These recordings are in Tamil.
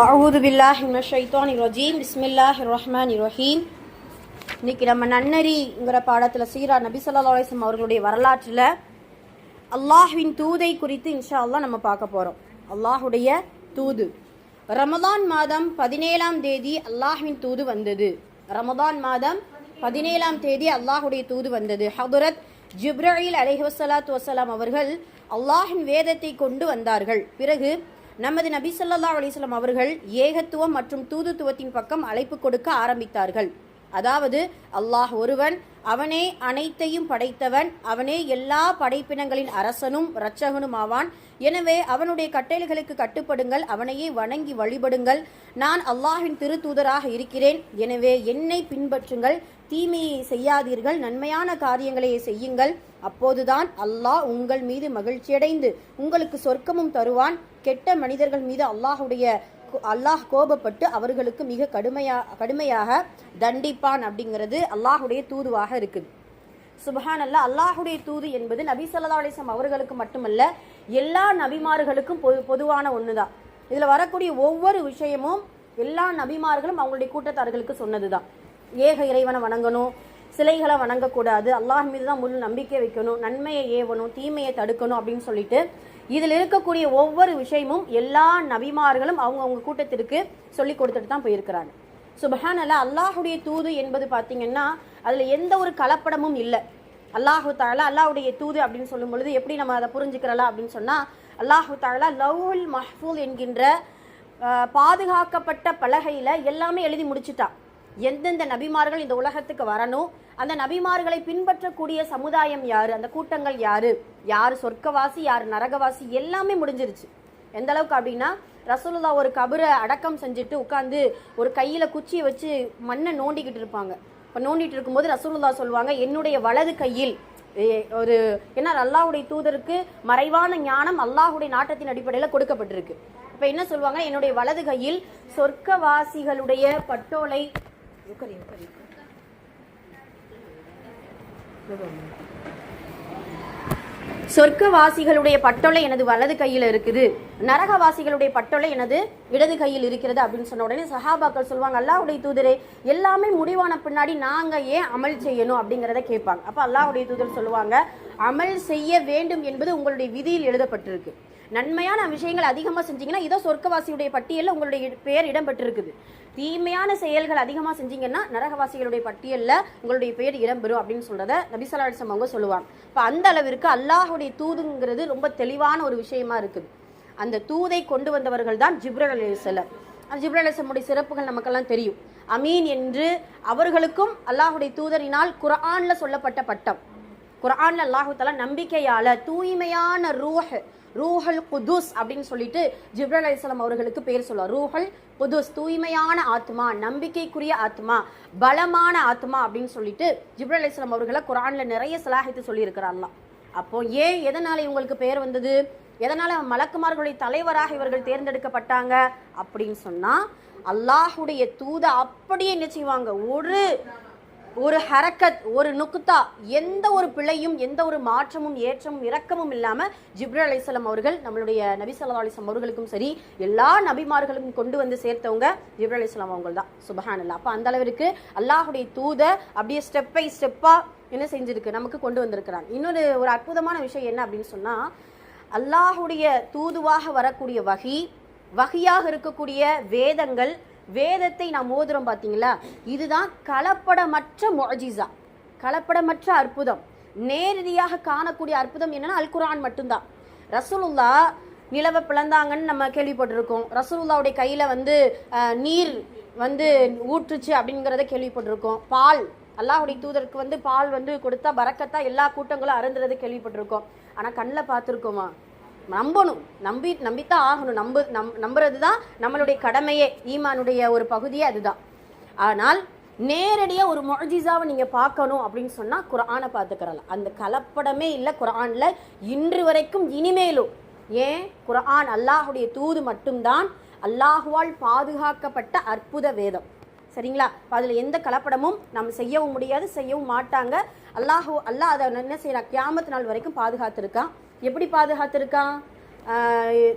அவுது பில்லாஹி மின ரஜீம். பிஸ்மில்லாஹி ரஹ்மான் ரஹீம். இன்னைக்கு நம்ம நன்னறிங்கிற பாடத்தில் சீரா நபி ஸல்லல்லாஹு அவர்களுடைய வரலாற்றில் அல்லாஹ்வின் தூதை குறித்து இன்ஷா அல்லாஹ் நம்ம பார்க்க போகிறோம் அல்லாஹுடைய தூது. ரமதான் மாதம் பதினேழாம் தேதி அல்லாஹ்வின் தூது வந்தது. ரமதான் மாதம் பதினேழாம் தேதி அல்லாஹுடைய தூது வந்தது. ஹதுரத் ஜிப்ரயில் அலைஹி வஸலாத்து வசலாம் அவர்கள் அல்லாஹின் வேதத்தை கொண்டு வந்தார்கள். பிறகு நமது நபி ஸல்லல்லாஹு அலிஸ்லாம் அவர்கள் ஏகத்துவம் மற்றும் தூதுத்துவத்தின் பக்கம் அழைப்பு கொடுக்க ஆரம்பித்தார்கள். அதாவது அல்லாஹ் ஒருவன் அவனே அனைத்தையும் படைத்தவன் அவனே எல்லா படைப்பினங்களின் அரசனும் இரட்சகனும் ஆவான் எனவே அவனுடைய கட்டளைகளுக்கு கட்டுப்படுங்கள் அவனையே வணங்கி வழிபடுங்கள். நான் அல்லாஹின் திருத்தூதராக இருக்கிறேன். எனவே என்னை பின்பற்றுங்கள். தீமையை செய்யாதீர்கள். நன்மையான காரியங்களையே செய்யுங்கள். அப்போதுதான் அல்லாஹ் உங்கள் மீது மகிழ்ச்சியடைந்து உங்களுக்கு சொர்க்கமும் தருவான். கெட்ட மனிதர்கள் மீது அல்லாஹுடைய அல்லாஹ் கோபப்பட்டு அவர்களுக்கு மிக கடுமையா கடுமையாக தண்டிப்பான் அப்படிங்கிறது அல்லாஹுடைய தூதுவாக இருக்குது. சுபஹான் அல்லா அல்லாஹுடைய தூது என்பது நபி சல்லா அலிஸ்லாம் அவர்களுக்கு மட்டுமல்ல எல்லா நபிமார்களுக்கும் பொது பொதுவான ஒன்று தான் இதில் வரக்கூடிய ஒவ்வொரு விஷயமும் எல்லா நபிமார்களும் அவங்களுடைய கூட்டத்தார்களுக்கு சொன்னது தான் ஏக இறைவனை வணங்கணும் சிலைகளை வணங்கக்கூடாது. அல்லாஹ் மீது தான் முழு நம்பிக்கை வைக்கணும் நன்மையை ஏவணும் தீமையை தடுக்கணும் அப்படின்னு சொல்லிட்டு இதில் இருக்கக்கூடிய ஒவ்வொரு விஷயமும் எல்லா நபிமார்களும் அவங்க அவங்க கூட்டத்திற்கு சொல்லி கொடுத்துட்டு தான் போயிருக்கிறாங்க. சுபஹான் அல்லா அல்லாஹுடைய தூது என்பது பார்த்தீங்கன்னா அதில் எந்த ஒரு கலப்படமும் இல்லை. அல்லாஹு தாலா அல்லாஹுடைய தூது அப்படின்னு சொல்லும் பொழுது எப்படி நம்ம அதை புரிஞ்சுக்கிறலாம் அப்படின்னு சொன்னால் அல்லாஹு தாலா லவ்ஹுல் மஹ்பூல் என்கின்ற பாதுகாக்கப்பட்ட பலகையில் எல்லாமே எழுதி முடிச்சுட்டான் எந்தெந்த நபிமார்கள் இந்த உலகத்துக்கு வரணும்? அந்த நபிமார்களை பின்பற்றக்கூடிய சமுதாயம் யார்? அந்த கூட்டங்கள் யார்? யார் சொர்க்கவாசி யார் நரகவாசி? எல்லாமே முடிஞ்சிருச்சு. எந்த அளவுக்கு அப்படின்னா ரசோல்லா ஒரு கபரை அடக்கம் செஞ்சுட்டு உட்காந்து ஒரு கையில் குச்சியை வச்சு மண்ணை நோண்டிக்கிட்டு இருப்பாங்க. இப்போ நோண்டிட்டு இருக்கும்போது ரசூலுல்லா சொல்லுவாங்க என்னுடைய வலது கையில் ஒரு என்ன அல்லாஹுடைய தூதருக்கு மறைவான ஞானம் அல்லாஹுடைய நாட்டத்தின் அடிப்படையில் கொடுக்கப்பட்டிருக்கு. இப்போ என்ன சொல்லுவாங்க என்னுடைய வலது கையில் சொர்க்கவாசிகளுடைய பட்டோலை சொர்க்கவாசிகளுடைய பட்டொலை எனது வலது கையில் இருக்குது. நரகவாசிகளுடைய பட்டொலை எனது இடது கையில் இருக்கிறது அப்படின்னு சொன்ன உடனே சஹாபாக்கள் சொல்லுவாங்க அல்லாவுடைய தூதரே எல்லாமே முடிவான பின்னாடி நாங்கள் ஏன் அமல் செய்யணும்? அப்படிங்கிறத கேட்பாங்க. அப்போ அல்லாவுடைய தூதர் சொல்லுவாங்க அமல் செய்ய வேண்டும் என்பது உங்களுடைய விதியில் எழுதப்பட்டிருக்கு. நன்மையான விஷயங்கள் அதிகமாக செஞ்சீங்கன்னா இதோ சொர்க்கவாசியுடைய பட்டியலில் உங்களுடைய பெயர் இடம்பெற்றிருக்குது. தீமையான செயல்கள் அதிகமாக செஞ்சீங்கன்னா நரகவாசிகளுடைய பட்டியலில் உங்களுடைய பெயர் இடம்பெறும் அப்படின்னு சொல்கிறத நபிசலாசம் அவங்க சொல்லுவாங்க. இப்போ அந்த அளவிற்கு அல்லாஹுடைய தூதுங்கிறது ரொம்ப தெளிவான ஒரு விஷயமா இருக்குது. அந்த தூதை கொண்டு வந்தவர்கள் தான் ஜிப்ரல் அலிசல்லம் அந்த ஜிப்ரல் அலிசமுடைய சிறப்புகள் நமக்கெல்லாம் தெரியும். அமீன் என்று அவர்களுக்கும் அல்லாஹுடைய தூதரினால் குரானில் சொல்லப்பட்ட பட்டம். குரானில் அல்லாஹு தலா நம்பிக்கையால தூய்மையான ரூஹ் ரூஹல் குதுஸ் அப்படின்னு சொல்லிட்டு ஜிப்ரல் அலிஸ்லாம் அவர்களுக்கு பேர் சொல்லுவார் ரூஹல் குதுஸ் தூய்மையான ஆத்மா நம்பிக்கைக்குரிய ஆத்மா பலமான ஆத்மா அப்படின்னு சொல்லிட்டு ஜிப்ரல் அலிஸ்லாம் அவர்களை குரானில் நிறைய சலாஹித்து சொல்லியிருக்கிறாங்களாம் அப்போ ஏன் எதனால் இவங்களுக்கு பேர் வந்தது? எதனால் மலக்குமார்களுடைய தலைவராக இவர்கள் தேர்ந்தெடுக்கப்பட்டாங்க அப்படின்னு சொன்னால் அல்லாஹுடைய தூதை அப்படியே என்ன செய்வாங்க? ஒரு ஒரு ஹரக்கத் ஒரு நுக்குத்தா எந்த ஒரு பிழையும் எந்த ஒரு மாற்றமும் ஏற்றமும் இரக்கமும் இல்லாமல் ஜிப்ரல் அலிசல்லாம் அவர்கள் நம்மளுடைய நபி சொல்லா அலிஸ்லாம் அவர்களுக்கும் சரி எல்லா நபிமார்களும் கொண்டு வந்து சேர்த்தவங்க ஜிப்ரல் அலிஸ்லாம் அவங்க தான். சுபஹான் அல்லா அந்த அளவிற்கு அல்லாஹுடைய தூத அப்படியே ஸ்டெப் பை ஸ்டெப்பாக என்ன செஞ்சிருக்கு? நமக்கு கொண்டு வந்திருக்கிறாங்க இன்னொரு ஒரு அற்புதமான விஷயம் என்ன அப்படின்னு சொன்னால் அல்லாஹுடைய தூதுவாக வரக்கூடிய வகி வகையாக இருக்கக்கூடிய வேதங்கள் வேதத்தை நாம் ஓதுறோம் பார்த்தீங்களா? இதுதான் கலப்படமற்ற மொஜிசா கலப்படமற்ற அற்புதம். நேரடியாக காணக்கூடிய அற்புதம் என்னன்னா அல்குரான் மட்டும்தான். ரசூலுல்லா நிலவை பிளந்தாங்கன்னு நம்ம கேள்விப்பட்டிருக்கோம். ரசூலுல்லாவுடைய கையில் வந்து நீர் வந்து ஊற்றுச்சு அப்படிங்கிறத கேள்விப்பட்டிருக்கோம். பால். அல்லாஹுடைய தூதருக்கு வந்து பால் வந்து கொடுத்தா பறக்கத்தா எல்லா கூட்டங்களும் அருந்துறது கேள்விப்பட்டிருக்கோம். ஆனால் கண்ணில் பார்த்துருக்கோமா? நம்பணும். நம்பி நம்பித்தான் ஆகணும். நம்பு நம் நம்புறது தான் நம்மளுடைய கடமையே. ஈமானுடைய ஒரு பகுதியே அதுதான். ஆனால் நேரடியாக ஒரு மொழிஜிசாவை நீங்கள் பார்க்கணும் அப்படின்னு சொன்னால் குரானை பார்த்துக்கிறலாம். அந்த கலப்படமே இல்லை குரானில் இன்று வரைக்கும் இனிமேலும். ஏன்? குரான் அல்லாஹுடைய தூது மட்டும்தான் அல்லாஹுவால் பாதுகாக்கப்பட்ட அற்புத வேதம். சரிங்களா? அதில் எந்த கலப்படமும் நம்ம செய்யவும் முடியாது செய்யவும் மாட்டாங்க. அல்லாஹு அல்லாஹ் அதை என்ன செய்யலாம் கியாமத்து நாள் வரைக்கும் பாதுகாத்துருக்கான். எப்படி பாதுகாத்திருக்கான்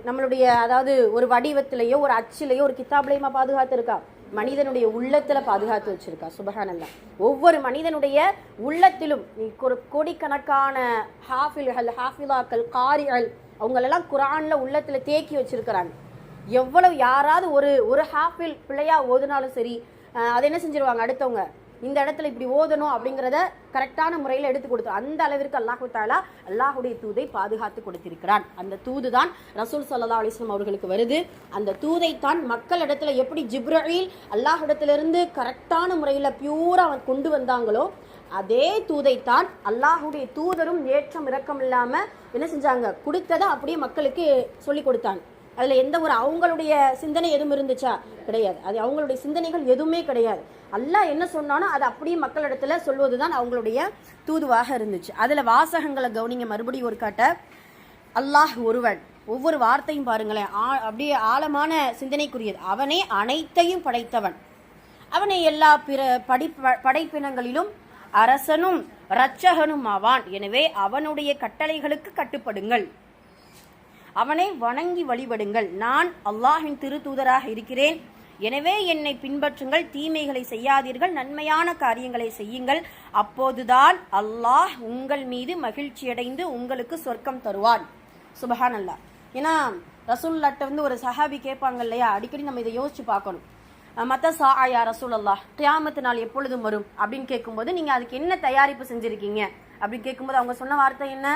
நம்மளுடைய அதாவது ஒரு வடிவத்திலேயோ ஒரு அச்சிலேயோ ஒரு கித்தாப்லையுமா பாதுகாத்திருக்கா? மனிதனுடைய உள்ளத்துல பாதுகாத்து வச்சிருக்கா சுபஹானல்லா. ஒவ்வொரு மனிதனுடைய உள்ளத்திலும் ஒரு கோடிக்கணக்கான ஹாஃபில்கள் ஹாஃபிலாக்கள் காரிகள் அவங்களெல்லாம் குரான்ல உள்ளத்துல தேக்கி வச்சிருக்கிறாங்க. எவ்வளவு யாராவது ஒரு ஒரு ஹாஃபில் பிள்ளையா ஓதுனாலும் சரி அதை என்ன செஞ்சிருவாங்க அடுத்தவங்க? இந்த இடத்துல இப்படி ஓதணும் அப்படிங்கிறத கரெக்டான முறையில் எடுத்து கொடுத்து அந்த அளவிற்கு அல்லாஹு தாலா அல்லாஹுடைய தூதை பாதுகாத்து கொடுத்திருக்கிறான். அந்த தூது தான் ரசூல் சல்லா அலிஸ்லாம் அவர்களுக்கு வருது. அந்த தூதை தான் மக்களிடத்துல எப்படி ஜிப்ரீல் அல்லாஹிடத்திலிருந்து கரெக்டான முறையில் பியூராக அவன் கொண்டு வந்தாங்களோ அதே தூதைத்தான் அல்லாஹுடைய தூதரும் ஏற்றம் இறக்கம் இல்லாமல் என்ன செஞ்சாங்க? கொடுத்ததை அப்படியே மக்களுக்கு சொல்லி கொடுத்தாங்க அதில் எந்த ஒரு அவங்களுடைய சிந்தனை எதுவும் இருந்துச்சா? கிடையாது. அது அவங்களுடைய சிந்தனைகள் எதுவுமே கிடையாது. அல்லாஹ் என்ன சொன்னாலும் அதை அப்படியே மக்களிடத்துல சொல்வதுதான் அவங்களுடைய தூதுவாக இருந்துச்சு. அதில் வாசகங்களை கவனிங்க. மறுபடியும் ஒரு காட்ட அல்லாஹ் ஒருவன் ஒவ்வொரு வார்த்தையும் பாருங்களேன் ஆ- அப்படியே ஆழமான சிந்தனைக்குரியது. அவனே அனைத்தையும் படைத்தவன். அவனை எல்லா பிற படி படைப்பினங்களிலும் அரசனும் இரட்சகனும் ஆவான். எனவே அவனுடைய கட்டளைகளுக்கு கட்டுப்படுங்கள். அவனை வணங்கி வழிபடுங்கள். நான் அல்லாஹின் திருத்தூதராக இருக்கிறேன். எனவே என்னை பின்பற்றுங்கள். தீமைகளை செய்யாதீர்கள். நன்மையான காரியங்களை செய்யுங்கள். அப்போதுதான் அல்லாஹ் உங்கள் மீது மகிழ்ச்சியடைந்து உங்களுக்கு சொர்க்கம் தருவான். சுபஹான் அல்லா ஏன்னா ரசூல்லாட்ட வந்து ஒரு சஹாபி கேட்பாங்க இல்லையா? அடிக்கடி நம்ம இதை யோசிச்சு பார்க்கணும். மத்த சா யா ரசூல் அல்லாஹ் கியாமத்து நாள் எப்பொழுதும் வரும்? அப்படின்னு கேட்கும்போது நீங்கள் அதுக்கு என்ன தயாரிப்பு செஞ்சுருக்கீங்க? அப்படின்னு கேட்கும்போது அவங்க சொன்ன வார்த்தை என்ன?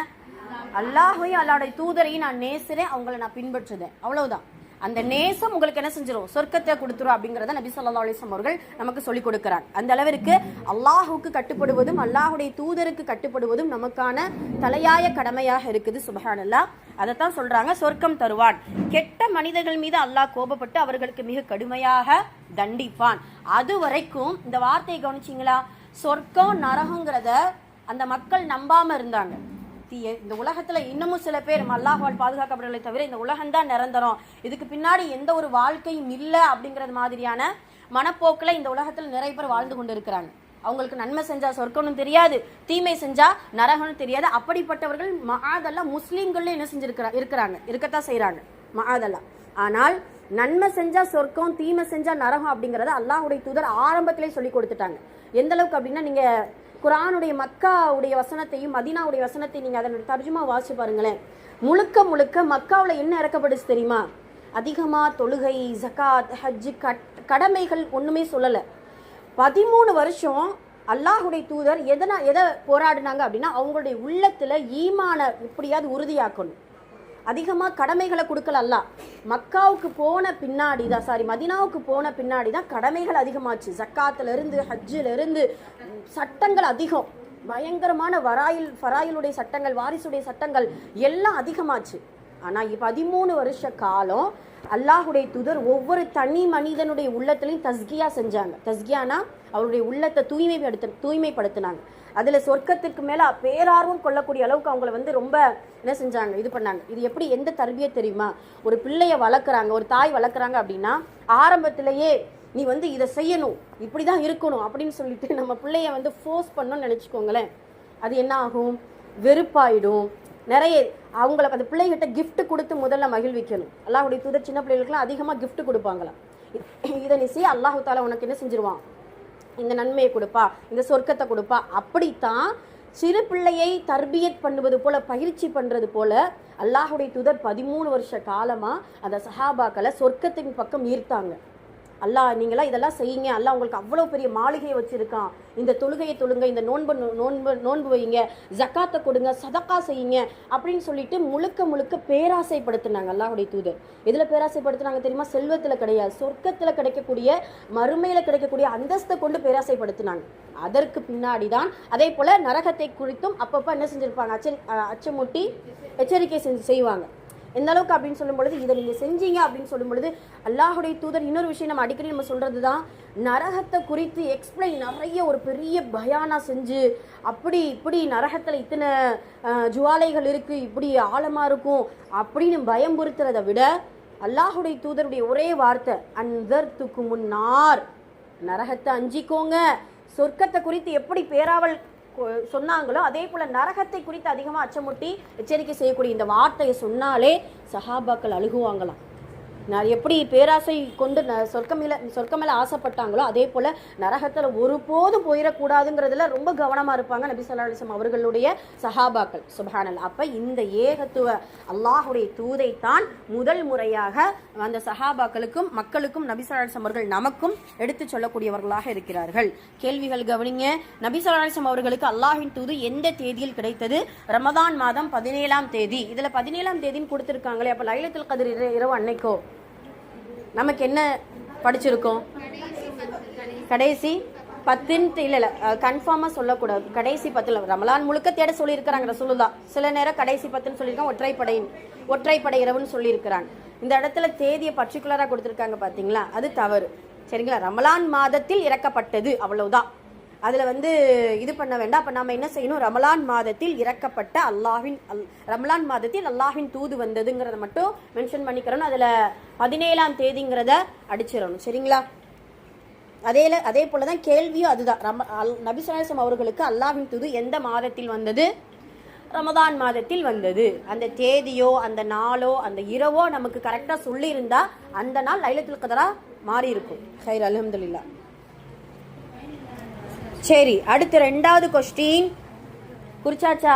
அல்லாஹையும் அல்லாவுடைய தூதரையும் நான் நேசுறேன் அவங்கள நான் பின்பற்றுதேன் அவ்வளவுதான். அந்த நேசம் உங்களுக்கு என்ன செஞ்சிடும் சொர்க்கத்தை கொடுத்துரும் அப்படிங்கிறத நபி சொல்லா அலிஸ்லாம் அவர்கள் நமக்கு சொல்லிக் கொடுக்கிறார். அந்த அளவிற்கு அல்லாஹுக்கு கட்டுப்படுவதும் அல்லாஹுடைய தூதருக்கு கட்டுப்படுவதும் நமக்கான தலையாய கடமையாக இருக்குது சுபஹானல்லாஹ். அதைத்தான் சொல்றாங்க சொர்க்கம் தருவான். கெட்ட மனிதர்கள் மீது அல்லாஹ் கோபப்பட்டு அவர்களுக்கு மிக கடுமையாக தண்டிப்பான். அது வரைக்கும் இந்த வார்த்தையை கவனிச்சிங்களா? சொர்க்கம் நரகங்கிறத அந்த மக்கள் நம்பாம இருந்தாங்க. இந்த உலகத்தில் இன்னமும் சில பேர் மல்லாஹால் பாதுகாக்கப்படுகளை தவிர இந்த உலகம்தான் நிரந்தரம். இதுக்கு பின்னாடி எந்த ஒரு வாழ்க்கையும் இல்லை அப்படிங்கிறது மாதிரியான மனப்போக்கில் இந்த உலகத்தில் நிறைய பேர் வாழ்ந்து கொண்டு இருக்கிறாங்க அவங்களுக்கு நன்மை செஞ்சா சொர்க்கம்னு தெரியாது தீமை செஞ்சா நரகம்னு தெரியாது. அப்படிப்பட்டவர்கள் மகாதெல்லாம் முஸ்லீம்கள்ல என்ன செஞ்சிருக்கிறா இருக்கிறாங்க. இருக்கத்தான் செய்கிறாங்க மகாதெல்லாம் ஆனால் நன்மை செஞ்சா சொர்க்கம் தீமை செஞ்சா நரகம் அப்படிங்கிறத அல்லாஹுடைய தூதர் ஆரம்பத்திலே சொல்லி கொடுத்துட்டாங்க. எந்த அளவுக்கு அப்படின்னா நீங்க குரானுடைய மக்காவுடைய வசனத்தையும் மதீனாவுடைய வசனத்தையும் நீங்கள் அதனுடைய தர்ஜுமா வாசிச்சு பாருங்களேன். முழுக்க முழுக்க மக்காவில் என்ன இறக்கப்படுச்சு தெரியுமா? அதிகமாக தொழுகை ஜக்காத் ஹஜ் கட் கடமைகள் ஒன்றுமே சொல்லலை. பதிமூணு வருஷம் அல்லாஹுடைய தூதர் எதனா எதை போராடினாங்க அப்படின்னா அவங்களுடைய உள்ளத்தில் ஈமான எப்படியாவது உறுதியாக்கணும். அதிகமாக கடமைகளை கொடுக்கல அல்லாஹ். மக்காவுக்கு போன பின்னாடி தான் சாரி மதினாவுக்கு போன பின்னாடி தான் கடமைகள் அதிகமாச்சு. ஜக்காத்துலேருந்து ஹஜ்ஜிலேருந்து சட்டங்கள் அதிகம். பயங்கரமான வராயில் ஃபராயிலுடைய சட்டங்கள் வாரிசுடைய சட்டங்கள் எல்லாம் அதிகமாச்சு. ஆனால் பதிமூணு வருஷ காலம் அல்லாஹுடைய துதர் ஒவ்வொரு தனி மனிதனுடைய உள்ளத்துலையும் தஸ்கியா செஞ்சாங்க. தஸ்கியானா அவருடைய உள்ளத்தை தூய்மைப்படுத்த தூய்மைப்படுத்தினாங்க. அதில் சொர்க்கத்துக்கு மேலே பேரார்வம் கொள்ளக்கூடிய அளவுக்கு அவங்கள வந்து ரொம்ப என்ன செஞ்சாங்க இது பண்ணாங்க. இது எப்படி எந்த தர்பியை தெரியுமா? ஒரு பிள்ளையை வளர்க்குறாங்க ஒரு தாய் வளர்க்குறாங்க அப்படின்னா ஆரம்பத்திலேயே நீ வந்து இதை செய்யணும் இப்படி தான் இருக்கணும் அப்படின்னு சொல்லிட்டு நம்ம பிள்ளைய வந்து ஃபோர்ஸ் பண்ணோம்னு நினச்சிக்கோங்களேன். அது என்ன ஆகும்? வெறுப்பாயிடும். நிறைய அவங்கள அந்த பிள்ளைகிட்ட கிஃப்ட் கொடுத்து முதல்ல மகிழ்விக்கணும். அல்லாஹுடைய தூதர் சின்ன பிள்ளைகளுக்குலாம் அதிகமாக கிஃப்ட் கொடுப்பாங்களாம். இதை நீ செய்ய அல்லாஹு தாலா உனக்கு என்ன செஞ்சிருவான்? இந்த நன்மையை கொடுப்பா இந்த சொர்க்கத்தை கொடுப்பா. அப்படித்தான் சிறு பிள்ளையை தர்பியத் பண்ணுவது போல பயிற்சி பண்ணுறது போல அல்லாஹுடைய தூதர் பதிமூணு வருஷ காலமாக அந்த சஹாபாக்களை சொர்க்கத்தின் பக்கம் ஈர்த்தாங்க. அல்லாஹ் நீங்களாம் இதெல்லாம் செய்யுங்க. அல்லாஹ் உங்களுக்கு அவ்வளோ பெரிய மாளிகையை வச்சுருக்கான். இந்த தொழுகையை தொழுங்க இந்த நோன்பு நோ- நோன்பு நோன்பு வைங்க ஜக்காத்தை கொடுங்க சதக்கா செய்யுங்க அப்படின்னு சொல்லிட்டு முழுக்க முழுக்க பேராசைப்படுத்தினாங்க அல்லாஹுடைய தூதர். எதில் பேராசைப்படுத்தினாங்க தெரியுமா? செல்வத்தில் கிடையாது. சொர்க்கத்தில் கிடைக்கக்கூடிய மறுமையில் கிடைக்கக்கூடிய அந்தஸ்தை கொண்டு பேராசைப்படுத்தினாங்க. அதற்கு பின்னாடி தான் அதே போல் நரகத்தை குறித்தும் அப்பப்போ என்ன செஞ்சுருப்பாங்க? அச்ச அச்சமூட்டி எச்சரிக்கை செஞ்சு செய்வாங்க. எந்த அளவுக்கு அப்படின்னு சொல்லும் பொழுது இதை நீங்கள் செஞ்சீங்க அப்படின்னு சொல்லும்பொழுது அல்லாஹுடைய தூதர் இன்னொரு விஷயம் நம்ம அடிக்கடி நம்ம சொல்கிறது தான் நரகத்தை குறித்து எக்ஸ்பிளைன் நிறைய ஒரு பெரிய பயானா செஞ்சு அப்படி இப்படி நரகத்தில் இத்தனை ஜுவாலைகள் இருக்குது இப்படி ஆழமாக இருக்கும் அப்படின்னு பயம்புறுத்துறதை விட அல்லாஹுடைய தூதருடைய ஒரே வார்த்தை அன்தர் துக்கு முன்னார் நரகத்தை அஞ்சிக்கோங்க. சொர்க்கத்தை குறித்து எப்படி பேராவல் சொன்னாங்களோ அதே போல நரகத்தை குறித்து அதிகமாக அச்சமுட்டி எச்சரிக்கை செய்யக்கூடிய இந்த வார்த்தையை சொன்னாலே சஹாபாக்கள் அழுகுவாங்களாம். நான் எப்படி பேராசை கொண்டு ந- சொர்க்க மேலே சொர்க்க மேலே ஆசைப்பட்டாங்களோ அதே போல் நரகத்தில் ஒருபோதும் போயிடக்கூடாதுங்கிறதுல ரொம்ப கவனமாக இருப்பாங்க நபி சொல்லாசம் அவர்களுடைய சஹாபாக்கள். சுபஹானல் அப்போ இந்த ஏகத்துவ அல்லாஹுடைய தூதை தான் முதல் முறையாக அந்த சஹாபாக்களுக்கும் மக்களுக்கும் நபி சொல்லாசம் அவர்கள் நமக்கும் எடுத்து சொல்லக்கூடியவர்களாக இருக்கிறார்கள். கேள்விகள் கவனிங்க. நபி சொல்லாசம் அவர்களுக்கு அல்லாஹின் தூது எந்த தேதியில் கிடைத்தது? ரமதான் மாதம் பதினேழாம் தேதி. இதில் பதினேழாம் தேதின்னு கொடுத்துருக்காங்களே அப்போ லைலத்தில் கதிர் இர- இரவு அன்னைக்கோ? நமக்கு என்ன படிச்சிருக்கோம்? கடைசி பத்துன்ட்டு இல்லை இல்லை கன்ஃபார்மாக சொல்லக்கூடாது. கடைசி பத்தில் ரமலான் முழுக்க தேட சொல்லியிருக்கிறாங்க ரசூலுல்லா. சில நேரம் கடைசி பத்துன்னு சொல்லியிருக்காங்க ஒற்றைப்படையின் ஒற்றைப்படை இரவுன்னு சொல்லியிருக்கிறாங்க இந்த இடத்துல தேதியை பர்டிகுலராக கொடுத்துருக்காங்க பார்த்தீங்களா அது தவறு. சரிங்களா? ரமலான் மாதத்தில் இறக்கப்பட்டது அவ்வளவுதான். அதில் வந்து இது பண்ண வேண்டாம். அப்போ நம்ம என்ன செய்யணும்? ரமலான் மாதத்தில் இறக்கப்பட்ட அல்லாஹின் அல் ரமலான் மாதத்தில் அல்லாஹின் தூது வந்ததுங்கிறத மட்டும் மென்ஷன் பண்ணிக்கிறோம் அதில் பதினேழாம் தேதிங்கிறத அடிச்சிடணும். சரிங்களா? அதே அதே போல தான் கேள்வியும் அதுதான். ரம அல் நபி அவர்களுக்கு அல்லாஹின் தூது எந்த மாதத்தில் வந்தது? ரமதான் மாதத்தில் வந்தது. அந்த தேதியோ அந்த நாளோ அந்த இரவோ நமக்கு கரெக்டாக சொல்லியிருந்தா அந்த நாள் லைலத்தில் கதரா மாறி இருக்கும் ஹைர் அலமதுல்லா சரி அடுத்து ரெண்டாவது கொஸ்டின் குறிச்சாச்சா?